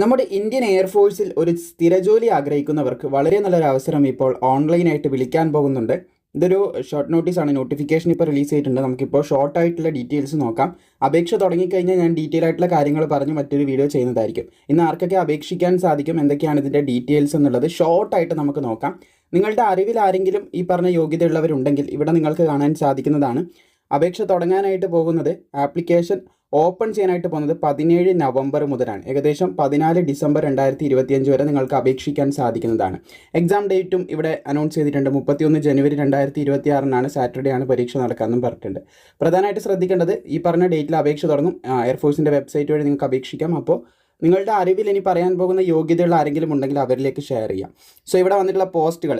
നമ്മുടെ ഇന്ത്യൻ എയർഫോഴ്സിൽ ഒരു സ്ഥിരജോലി ആഗ്രഹിക്കുന്നവർക്ക് വളരെ നല്ലൊരു അവസരം ഇപ്പോൾ ഓൺലൈനായിട്ട് വിളിക്കാൻ പോകുന്നുണ്ട്. ഇതൊരു ഷോർട്ട് നോട്ടീസാണ് നോട്ടിഫിക്കേഷൻ ഇപ്പോൾ റിലീസ് ചെയ്തിട്ടുണ്ട്. നമുക്കിപ്പോൾ ഷോർട്ട് ആയിട്ടുള്ള ഡീറ്റെയിൽസ് നോക്കാം. അപേക്ഷ തുടങ്ങിക്കഴിഞ്ഞാൽ ഞാൻ ഡീറ്റെയിൽ ആയിട്ടുള്ള കാര്യങ്ങൾ പറഞ്ഞ് മറ്റൊരു വീഡിയോ ചെയ്യുന്നതായിരിക്കും. ഇന്ന് ആർക്കൊക്കെ അപേക്ഷിക്കാൻ സാധിക്കും? എന്തൊക്കെയാണ് ഇതിന്റെ ഡീറ്റെയിൽസ് എന്നുള്ളത് ഷോർട്ടായിട്ട് നമുക്ക് നോക്കാം. നിങ്ങളുടെ അറിവിൽ ആരെങ്കിലും ഈ പറഞ്ഞ യോഗ്യതയുള്ളവരുണ്ടെങ്കിൽ ഇവിടെ നിങ്ങൾക്ക് കാണാൻ സാധിക്കുന്നതാണ്. അപേക്ഷ തുടങ്ങാനായിട്ട് പോകുന്നത് ആപ്ലിക്കേഷൻ ഓപ്പൺ ചെയ്യാനായിട്ട് പോകുന്നത് പതിനേഴ് നവംബർ മുതലാണ്. ഏകദേശം പതിനാല് ഡിസംബർ രണ്ടായിരത്തി ഇരുപത്തിയഞ്ച് വരെ നിങ്ങൾക്ക് അപേക്ഷിക്കാൻ സാധിക്കുന്നതാണ്. എക്സാം ഡേറ്റും ഇവിടെ അനൗൺസ് ചെയ്തിട്ടുണ്ട്. മുപ്പത്തിയൊന്ന് ജനുവരി രണ്ടായിരത്തി ഇരുപത്തി ആറിനാണ് സാറ്റർഡേ ആണ് പരീക്ഷ നടക്കാമെന്നും പറഞ്ഞിട്ടുണ്ട്. പ്രധാനമായിട്ട് ശ്രദ്ധിക്കേണ്ടത് ഈ പറഞ്ഞ ഡേറ്റിൽ അപേക്ഷ തുടങ്ങും. എയർഫോഴ്സിന്റെ വെബ്സൈറ്റ് വഴി നിങ്ങൾക്ക് അപേക്ഷിക്കാം. അപ്പോൾ നിങ്ങളുടെ അറിവിൽ ഇനി പറയാൻ പോകുന്ന യോഗ്യതയുള്ള ആരെങ്കിലും ഉണ്ടെങ്കിൽ അവരിലേക്ക് ഷെയർ ചെയ്യാം. സോ ഇവിടെ വന്നിട്ടുള്ള പോസ്റ്റുകൾ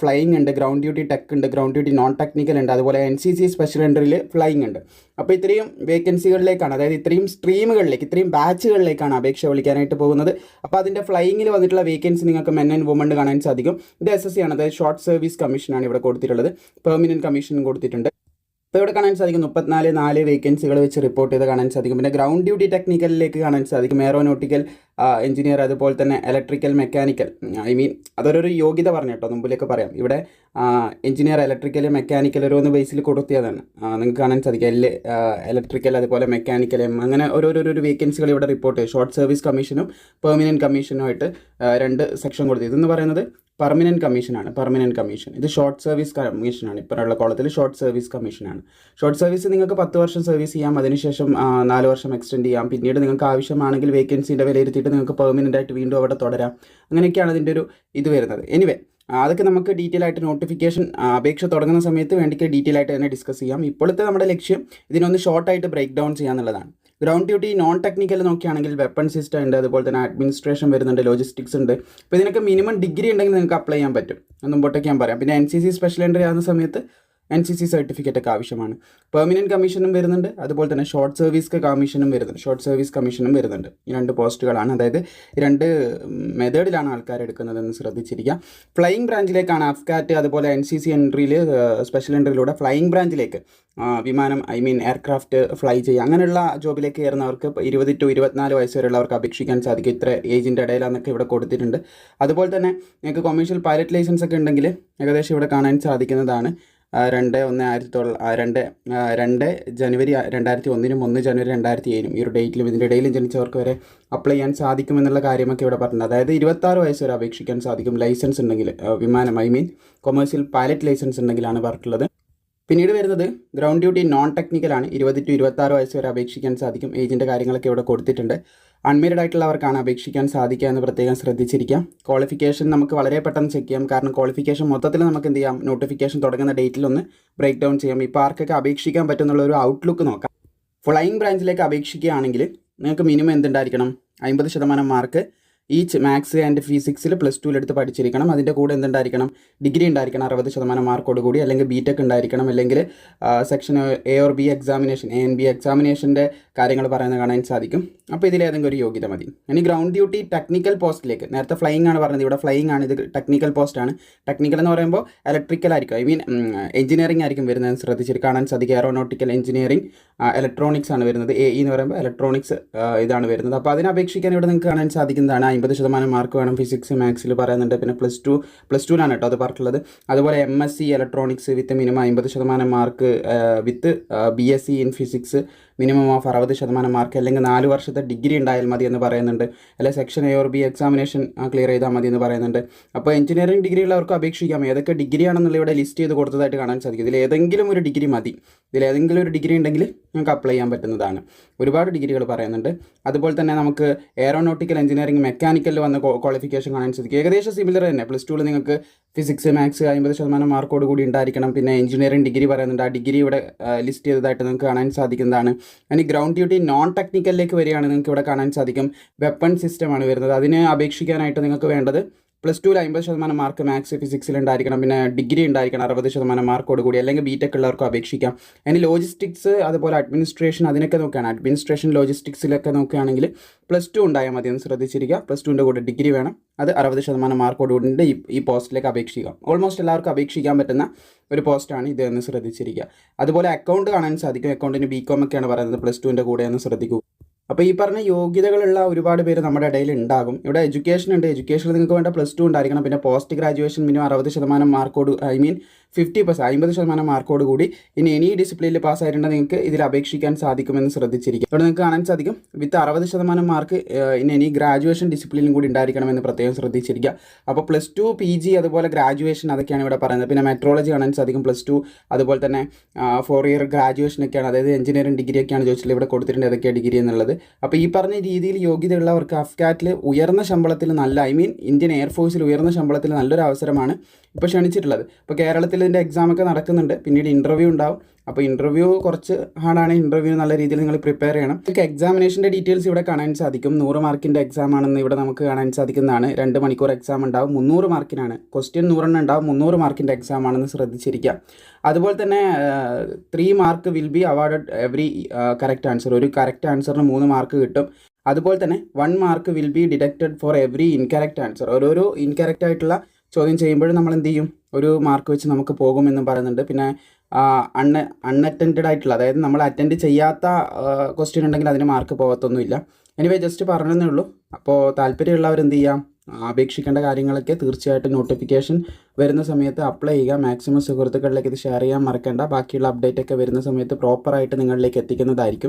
ഫ്ലൈയിങ് ഉണ്ട് ഗ്രൗണ്ട് ഡ്യൂട്ടി ടെക് ഉണ്ട് ഗ്രൗണ്ട് ഡ്യൂട്ടി നോൺ ടെക്നിക്കൽ ഉണ്ട് അതുപോലെ എൻ സി സി സ്പെഷ്യൽ എൻട്രിയിൽ ഫ്ലൈയിങ് ഉണ്ട്. അപ്പോൾ ഇത്രയും വേക്കൻസികളിലേക്കാണ് അതായത് ഇത്രയും സ്ട്രീമുകളിലേക്ക് ഇത്രയും ബാച്ചുകളിലേക്കാണ് അപേക്ഷ വിളിക്കാനായിട്ട് പോകുന്നത്. അപ്പോൾ അതിന്റെ ഫ്ലൈയിങ്ങിൽ വന്നിട്ടുള്ള വേക്കൻസി നിങ്ങൾക്ക് മെൻ ആൻഡ് വുമൺ കാണാൻ സാധിക്കും. ഇത് എസ് എസ് സി ആണ് അതായത് ഷോർട്ട് സർവീസ് കമ്മീഷനാണ് ഇവിടെ കൊടുത്തിട്ടുള്ളത്. പെർമനന്റ് കമ്മീഷൻ കൊടുത്തിട്ടുണ്ട്. ഇപ്പോൾ ഇവിടെ കാണാൻ സാധിക്കും മുപ്പത്തിനാല് നാല് വേക്കൻസികൾ വെച്ച് റിപ്പോർട്ട് ചെയ്ത് കാണാൻ സാധിക്കും. പിന്നെ ഗ്രൗണ്ട് ഡ്യൂട്ടി ടെക്നിക്കലിലേക്ക് കാണാൻ സാധിക്കും. എയറോനോട്ടിക്കൽ എഞ്ചിനീയർ അതുപോലെ തന്നെ ഇലക്ട്രിക്കൽ മെക്കാനിക്കൽ ഐ മീൻ അതൊരു യോഗ്യത പറഞ്ഞു കേട്ടോ മുമ്പിലേക്ക് പറയാം. ഇവിടെ എഞ്ചിനീയർ ഇലക്ട്രിക്കൽ മെക്കാനിക്കൽ ഓരോന്ന് ബേസിൽ കൊടുത്തിയതാണ്. നിങ്ങൾക്ക് കാണാൻ സാധിക്കും. എൽ ഇലക്ട്രിക്കൽ അതുപോലെ മെക്കാനിക്കൽ എം അങ്ങനെ ഓരോരോ വേക്കൻസികൾ ഇവിടെ റിപ്പോർട്ട് ചെയ്യും ഷോർട്ട് സർവീസ് കമ്മീഷനും പെർമനന്റ് കമ്മീഷനുമായിട്ട് രണ്ട് സെക്ഷൻ കൊടുത്തു. ഇതെന്ന് പറയുന്നത് പെർമനന്റ് കമ്മീഷനാണ് പെർമനന്റ് കമ്മീഷൻ ഇത് ഷോർട്ട് സർവീസ് കമ്മീഷനാണ് ഇപ്പോഴുള്ള കോളത്തിൽ ഷോർട്ട് സർവീസ് കമ്മീഷനാണ് ഷോർട്ട് സർവീസ് നിങ്ങൾക്ക് പത്ത് വർഷം സർവീസ് ചെയ്യാം. അതിനുശേഷം നാല് വർഷം എക്സ്റ്റെൻഡ് ചെയ്യാം. പിന്നീട് നിങ്ങൾക്ക് ആവശ്യമാണെങ്കിൽ വേക്കൻസിന്റെ വിലയിരുത്തിയിട്ട് നിങ്ങൾക്ക് പെർമനന്റ് ആയിട്ട് വീണ്ടും അവിടെ തുടരാം. അങ്ങനെയൊക്കെയാണ് അതിന്റെ ഒരു ഇത് വരുന്നത്. എനിവേ അതൊക്കെ നമുക്ക് ഡീറ്റെയിൽ ആയിട്ട് നോട്ടിഫിക്കേഷൻ അപേക്ഷ തുടങ്ങുന്ന സമയത്ത് വേണ്ടിക്ക് ഡീറ്റെയിൽ ആയിട്ട് തന്നെ ഡിസ്കസ് ചെയ്യാം. ഇപ്പോഴത്തെ നമ്മുടെ ലക്ഷ്യം ഇതിനൊന്ന് ഷോർട്ടായിട്ട് ബ്രേക്ക് ഡൗൺ ചെയ്യാന്നുള്ളതാണ്. ഗ്രൗണ്ട് ഡ്യൂട്ടി നോൺ ടെക്നിക്കൽ നോക്കുകയാണെങ്കിൽ വെപ്പൺ സിസ്റ്റം ഉണ്ട് അതുപോലെ തന്നെ അഡ്മിനിസ്ട്രേഷൻ വരുന്നുണ്ട് ലോജിസ്റ്റിക്സ് ഉണ്ട്. അപ്പോൾ ഇതിനൊക്കെ മിനിമം ഡിഗ്രി ഉണ്ടെങ്കിൽ നിങ്ങൾക്ക് അപ്ലൈ ചെയ്യാൻ പറ്റും. മുമ്പോട്ടേക്ക് ഞാൻ പറയാം. പിന്നെ N C C special entry ആകുന്ന സമയത്ത് എൻ സി സി സർട്ടിഫിക്കറ്റ് ഒക്കെ ആവശ്യമാണ്. പെർമനന്റ് കമ്മീഷനും വരുന്നുണ്ട്. അതുപോലെ തന്നെ ഷോർട്ട് സർവീസ് കമ്മീഷനും വരുന്നുണ്ട്. ഷോർട്ട് സർവീസ് കമ്മീഷനും വരുന്നുണ്ട്. ഈ രണ്ട് പോസ്റ്റുകളാണ് അതായത് രണ്ട് മെത്തേഡിലാണ് ആൾക്കാർ എടുക്കുന്നതെന്ന് ശ്രദ്ധിച്ചിരിക്കുക ഫ്ലൈയിങ് ബ്രാഞ്ചിലേക്കാണ് അഫ്കാറ്റ് അതുപോലെ എൻ സി സി എൻട്രിയിൽ സ്പെഷ്യൽ എൻട്രിയിലൂടെ ഫ്ലൈയിങ് ബ്രാഞ്ചിലേക്ക് വിമാനം ഐ മീൻ എയർക്രാഫ്റ്റ് ഫ്ലൈ ചെയ്യുക. അങ്ങനെയുള്ള ജോബിലേക്ക് കയറുന്നവർക്ക് ഇരുപത് ടു ഇരുപത്തിനാല് വയസ്സ് വരെയുള്ളവർക്ക് അപേക്ഷിക്കാൻ സാധിക്കും. ഇത്ര ഏജിന്റെ ഇടയിലാണെന്നൊക്കെ ഇവിടെ കൊടുത്തിട്ടുണ്ട്. അതുപോലെ തന്നെ നിങ്ങൾക്ക് കൊമേഴ്ഷ്യൽ പൈലറ്റ് ലൈസൻസ് ഒക്കെ ഉണ്ടെങ്കിൽ ഏകദേശം ഇവിടെ കാണാൻ സാധിക്കുന്നതാണ്. രണ്ട് ഒന്ന് ആയിരത്തി തൊള്ള രണ്ട് രണ്ട് ജനുവരി രണ്ടായിരത്തി ഒന്നിനും ഒന്ന് ജനുവരി രണ്ടായിരത്തി ഏഴിനും ഈ ഒരു ഡേറ്റിലും ഇതിന്റെ ഇടയിലും ജനിച്ചവർക്ക് വരെ അപ്ലൈ ചെയ്യാൻ സാധിക്കുമെന്നുള്ള കാര്യമൊക്കെ ഇവിടെ പറഞ്ഞത് അതായത് ഇരുപത്താറ് വയസ്സ് വരെ അപേക്ഷിക്കാൻ സാധിക്കും. ലൈസൻസ് ഉണ്ടെങ്കിൽ വിമാനം I mean commercial pilot licence ഉണ്ടെങ്കിലാണ് പറഞ്ഞിട്ടുള്ളത്. പിന്നീട് വരുന്നത് ഗ്രൗണ്ട് ഡ്യൂട്ടി നോൺ ടെക്നിക്കലാണ് ഇരുപത് ടു ഇരുപത്താറ് വയസ്സ് വരെ അപേക്ഷിക്കാൻ സാധിക്കും. ഏജിന്റെ കാര്യങ്ങളൊക്കെ ഇവിടെ കൊടുത്തിട്ടുണ്ട്. അൺമേരിഡ് ആയിട്ടുള്ളവർക്കാണ് അപേക്ഷിക്കാൻ സാധിക്കുക എന്ന് പ്രത്യേകം ശ്രദ്ധിച്ചിരിക്കാം. ക്വാളിഫിക്കേഷൻ നമുക്ക് വളരെ പെട്ടെന്ന് ചെക്ക് ചെയ്യാം. കാരണം ക്വാളിഫിക്കേഷൻ മൊത്തത്തിൽ നമുക്ക് എന്ത് ചെയ്യാം? നോട്ടിഫിക്കേഷൻ തുടങ്ങുന്ന ഡേറ്റിൽ ഒന്ന് ബ്രേക്ക് ഡൗൺ ചെയ്യാം. ഇപ്പോൾ ആർക്കൊക്കെ അപേക്ഷിക്കാൻ പറ്റുന്നുള്ള ഒരു ഔട്ട്ലുക്ക് നോക്കാം. ഫ്ലൈയിങ് ബ്രാഞ്ചിലേക്ക് അപേക്ഷിക്കുകയാണെങ്കിൽ നിങ്ങൾക്ക് മിനിമം എന്തുണ്ടായിരിക്കണം? അമ്പത് ശതമാനം മാർക്ക് ഈച്ച് മാത്സ് ആൻഡ് ഫിസിക്സിൽ പ്ലസ് ടുവിൽ എടുത്ത് പഠിച്ചിരിക്കണം. അതിന്റെ കൂടെ എന്തുണ്ടായിരിക്കണം? ഡിഗ്രി ഉണ്ടായിരിക്കണം. അറുപത് ശതമാനം മാർക്കോട് കൂടി അല്ലെങ്കിൽ ബി ടെക് ഉണ്ടായിരിക്കണം. അല്ലെങ്കിൽ section A or B examination A and B എക്സാമിനേഷന്റെ കാര്യങ്ങൾ പറയുന്നത് കാണാൻ സാധിക്കും. അപ്പോൾ ഇതിലേതെങ്കിലും ഒരു യോഗ്യത മതി. ഇനി ഗ്രൗണ്ട് ഡ്യൂട്ടി ടെക്നിക്കൽ പോസ്റ്റിലേക്ക് നേരത്തെ ഫ്ലൈയിങ് ആണ് പറഞ്ഞത്. ഇവിടെ ഫ്ലൈയിങ് ആണ്. ഇത് ടെക്നിക്കൽ പോസ്റ്റാണ് ടെക്നിക്കൽ എന്ന് പറയുമ്പോൾ ഇലക്ട്രിക്കൽ ആയിരിക്കും. ഐ മീൻ എഞ്ചിനീയറിംഗ് ആയിരിക്കും വരുന്നത്. ശ്രദ്ധിച്ചിട്ട് കാണാൻ സാധിക്കും. എയറോനോട്ടിക്കൽ എഞ്ചിനീയറിംഗ് ഇലക്ട്രോണിക്സ് ആണ് വരുന്നത്. എ ഇ എന്ന് പറയുമ്പോൾ ഇലക്ട്രോണിക്സ് ഇതാണ് വരുന്നത്. അപ്പോൾ അതിനെ അപേക്ഷിക്കാൻ ഇവിടെ നിങ്ങൾക്ക് കാണാൻ സാധിക്കുന്നതാണ് അമ്പത് ശതമാനം മാർക്ക് വേണം ഫിസിക്സ് മാത്സിൽ പറയുന്നുണ്ട്. പിന്നെ പ്ലസ് ടു പ്ലസ് ടുവിലാണ് കേട്ടോ അത് പറഞ്ഞിട്ടുള്ളത്. അതുപോലെ M S C electronics with minimum അമ്പത് ശതമാനം mark with B S C in physics minimum of അറുപത് ശതമാനം മാർക്ക് അല്ലെങ്കിൽ നാല് വർഷത്തെ ഡിഗ്രി ഉണ്ടായാൽ മതി എന്ന് പറയുന്നുണ്ട്. അല്ലെങ്കിൽ section A or B examination clear ചെയ്താൽ മതി എന്ന് പറയുന്നുണ്ട്. അപ്പോൾ എഞ്ചിനീയറിംഗ് ഡിഗ്രി ഉള്ളവർക്ക് അപേക്ഷിക്കാം. ഏതൊക്കെ ഡിഗ്രി ആണെന്നുള്ള ഇവിടെ ലിസ്റ്റ് ചെയ്ത് കൊടുത്തതായിട്ട് കാണാൻ സാധിക്കും. ഇതിൽ ഏതെങ്കിലും ഒരു ഡിഗ്രി മതി. ഇതിൽ ഏതെങ്കിലും ഒരു ഡിഗ്രി ഉണ്ടെങ്കിൽ നമുക്ക് അപ്ലൈ ചെയ്യാൻ പറ്റുന്നതാണ്. ഒരുപാട് ഡിഗ്രികൾ പറയുന്നുണ്ട്. അതുപോലെ തന്നെ നമുക്ക് എയറോനോട്ടിക്കൽ എഞ്ചിനീയറിംഗ് മെക്കാനിക്കലിൽ വന്ന ക്വാളിഫിക്കേഷൻ കാണാൻ സാധിക്കും. ഏകദേശം സിമിലർ തന്നെ. പ്ലസ് ടുവിൽ നിങ്ങൾക്ക് ഫിസിക്സ് മാത്സ് അമ്പത് ശതമാനം മാർക്കോട് കൂടി ഉണ്ടായിരിക്കണം. പിന്നെ എഞ്ചിനീയറിംഗ് ഡിഗ്രി പറയുന്നുണ്ട്. ആ ഡിഗ്രി ഇവിടെ ലിസ്റ്റ് ചെയ്തതായിട്ട് നിങ്ങൾക്ക് കാണാൻ സാധിക്കുന്നതാണ്. ഇനി ഗ്രൗണ്ട് ഡ്യൂട്ടി നോൺ ടെക്നിക്കലിലേക്ക് വരികയാണെങ്കിൽ നിങ്ങൾക്ക് ഇവിടെ കാണാൻ സാധിക്കും. വെപ്പൺ സിസ്റ്റമാണ് വരുന്നത്. അതിന് അപേക്ഷിക്കാനായിട്ട് നിങ്ങൾക്ക് വേണ്ടത് പ്ലസ് ടുവിൽ അമ്പത് ശതമാനം മാർക്ക് മാത്സ് ഫിസിക്സിൽ ഉണ്ടായിരിക്കണം. പിന്നെ ഡിഗ്രി ഉണ്ടായിരിക്കണം അറുപത് ശതമാനം മാർക്കോട് കൂടി. അല്ലെങ്കിൽ ബി ടെക് ഉള്ളവർക്കും അപേക്ഷിക്കാം. അതിന് ലോജിസ്റ്റിക്സ് അതുപോലെ അഡ്മിനിസ്ട്രേഷൻ അതിനൊക്കെ നോക്കുകയാണ്. അഡ്മിനിസ്ട്രേഷൻ ലോജിസ്റ്റിക്സിലൊക്കെ നോക്കുകയാണെങ്കിൽ പ്ലസ് ടു ഉണ്ടായാൽ മതി. എന്ന് ശ്രദ്ധിച്ചിരിക്കുക. പ്ലസ് ടുവിന്റെ കൂടെ ഡിഗ്രി വേണം. അത് അറുപത് ശതമാനം മാർക്കോട് കൂടി ഈ ഈ പോസ്റ്റിലേക്ക് അപേക്ഷിക്കാം ഓൾമോസ്റ്റ് എല്ലാവർക്കും അപേക്ഷിക്കാൻ പറ്റുന്ന ഒരു പോസ്റ്റാണ് ഇത് എന്ന് ശ്രദ്ധിച്ചിരിക്കുക. അതുപോലെ അക്കൗണ്ട് കാണാൻ സാധിക്കും. അക്കൗണ്ടിന് ബി കോം ഒക്കെയാണ് പറയുന്നത്. പ്ലസ് ടുവിന്റെ കൂടെ എന്ന് ശ്രദ്ധിക്കുക അപ്പോൾ ഈ പറഞ്ഞ യോഗ്യതകളുള്ള ഒരുപാട് പേര് നമ്മുടെ ഇടയിൽ ഉണ്ടാകും. ഇവിടെ എഡ്യൂക്കേഷൻ ഉണ്ട്. എഡ്യൂക്കേഷനിൽ നിങ്ങൾക്ക് വേണ്ട പ്ലസ് ടു ഉണ്ടായിരിക്കണം. പിന്നെ പോസ്റ്റ് ഗ്രാജുവേഷൻ മിനിമം അറുപത് ശതമാനം മാർക്കോട് ഐ മീൻ ഫിഫ്റ്റി പെർസെന്റ് അമ്പത് ശതമാനം മാർക്കോട് കൂടി ഇനി എനി ഡിസിപ്ലിനിൽ പാസ്സായിട്ടുണ്ടെങ്കിൽ നിങ്ങൾക്ക് ഇതിൽ അപേക്ഷിക്കാൻ സാധിക്കുമെന്ന് ശ്രദ്ധിച്ചിരിക്കും ഇവിടെ നിങ്ങൾക്ക് കാണാൻ സാധിക്കും. വിത്ത് അറുപത് ശതമാനം മാർക്ക് ഇനി എനി ഗ്രാജുവേഷൻ ഡിസിപ്ലിനും കൂടി ഉണ്ടായിരിക്കണമെന്ന് പ്രത്യേകം ശ്രദ്ധിച്ചിരിക്കുക. അപ്പോൾ പ്ലസ് ടു പി ജി അതുപോലെ ഗ്രാജുവേഷൻ അതൊക്കെയാണ് ഇവിടെ പറയുന്നത്. പിന്നെ മെട്രോളജി കാണാൻ സാധിക്കും പ്ലസ് ടു അതുപോലെ തന്നെ ഫോർ ഇയർ ഗ്രാജുവേഷൻ ഒക്കെയാണ്. അതായത് എഞ്ചിനീയറിംഗ് ഡിഗ്രി ഒക്കെയാണ് ചോദിച്ചിട്ടുള്ളത്. ഇവിടെ കൊടുത്തിട്ടുണ്ട് ഏതൊക്കെയാണ് ഡിഗ്രി എന്നുള്ളത്. അപ്പോൾ ഈ പറഞ്ഞ രീതിയിൽ യോഗ്യതയുള്ളവർക്ക് അഫ്കാറ്റിൽ ഉയർന്ന ശമ്പളത്തിൽ നല്ല ഐ മീൻ ഇന്ത്യൻ എയർഫോഴ്സിൽ ഉയർന്ന ശമ്പളത്തിൽ നല്ലൊരു അവസരമാണ്. ഇപ്പോൾ ക്ഷണിച്ചിട്ടുള്ളത്. ഇപ്പോൾ കേരളത്തിൽ ഇതിന്റെ എക്സാമൊക്കെ നടക്കുന്നുണ്ട്. പിന്നീട് ഇന്റർവ്യൂ ഉണ്ടാവും. അപ്പോൾ ഇന്റർവ്യൂ കുറച്ച് ഹാർഡാണ്. ഇന്റർവ്യൂ നല്ല രീതിയിൽ നിങ്ങൾ പ്രിപ്പയർ ചെയ്യണം. നിങ്ങൾക്ക് എക്സാമിനേഷന്റെ ഡീറ്റെയിൽസ് ഇവിടെ കാണാൻ സാധിക്കും. നൂറ് മാർക്കിന്റെ എക്സാം ആണെന്ന് ഇവിടെ നമുക്ക് കാണാൻ സാധിക്കുന്നതാണ്. രണ്ട് മണിക്കൂർ എക്സാം ഉണ്ടാവും. മുന്നൂറ് മാർക്കിനാണ് ക്വസ്റ്റ്യൻ നൂറെണ്ണം ഉണ്ടാവും. മുന്നൂറ് മാർക്കിന്റെ എക്സാം ആണെന്ന് ശ്രദ്ധിച്ചിരിക്കുക. അതുപോലെ തന്നെ three mark will be awarded every correct answer ഒരു കറക്റ്റ് ആൻസറിന് മൂന്ന് മാർക്ക് കിട്ടും. അതുപോലെ തന്നെ one mark will be deducted for every incorrect answer ഓരോരോ ഇൻകറക്റ്റ് ആയിട്ടുള്ള ചോദ്യം ചെയ്യുമ്പോഴും നമ്മൾ എന്ത് ചെയ്യും? ഒരു മാർക്ക് വെച്ച് നമുക്ക് പോകുമെന്നും പറയുന്നുണ്ട്. പിന്നെ അൺ അൺഅറ്റൻഡ് ആയിട്ടുള്ള അതായത് നമ്മൾ അറ്റൻഡ് ചെയ്യാത്ത ക്വസ്റ്റ്യൻ ഉണ്ടെങ്കിൽ അതിന് മാർക്ക് പോകത്തൊന്നുമില്ല. എനിവേ ജസ്റ്റ് പറഞ്ഞതേ ഉള്ളൂ. അപ്പോൾ താല്പര്യമുള്ളവർ എന്ത് ചെയ്യാം? അപേക്ഷിക്കേണ്ട കാര്യങ്ങളൊക്കെ തീർച്ചയായിട്ടും നോട്ടിഫിക്കേഷൻ വരുന്ന സമയത്ത് അപ്ലൈ ചെയ്യുക. മാക്സിമം സുഹൃത്തുക്കളിലേക്ക് ഇത് ഷെയർ ചെയ്യാൻ മറക്കേണ്ട. ബാക്കിയുള്ള അപ്ഡേറ്റ് ഒക്കെ വരുന്ന സമയത്ത് പ്രോപ്പറായിട്ട് നിങ്ങളിലേക്ക് എത്തിക്കുന്നതായിരിക്കും.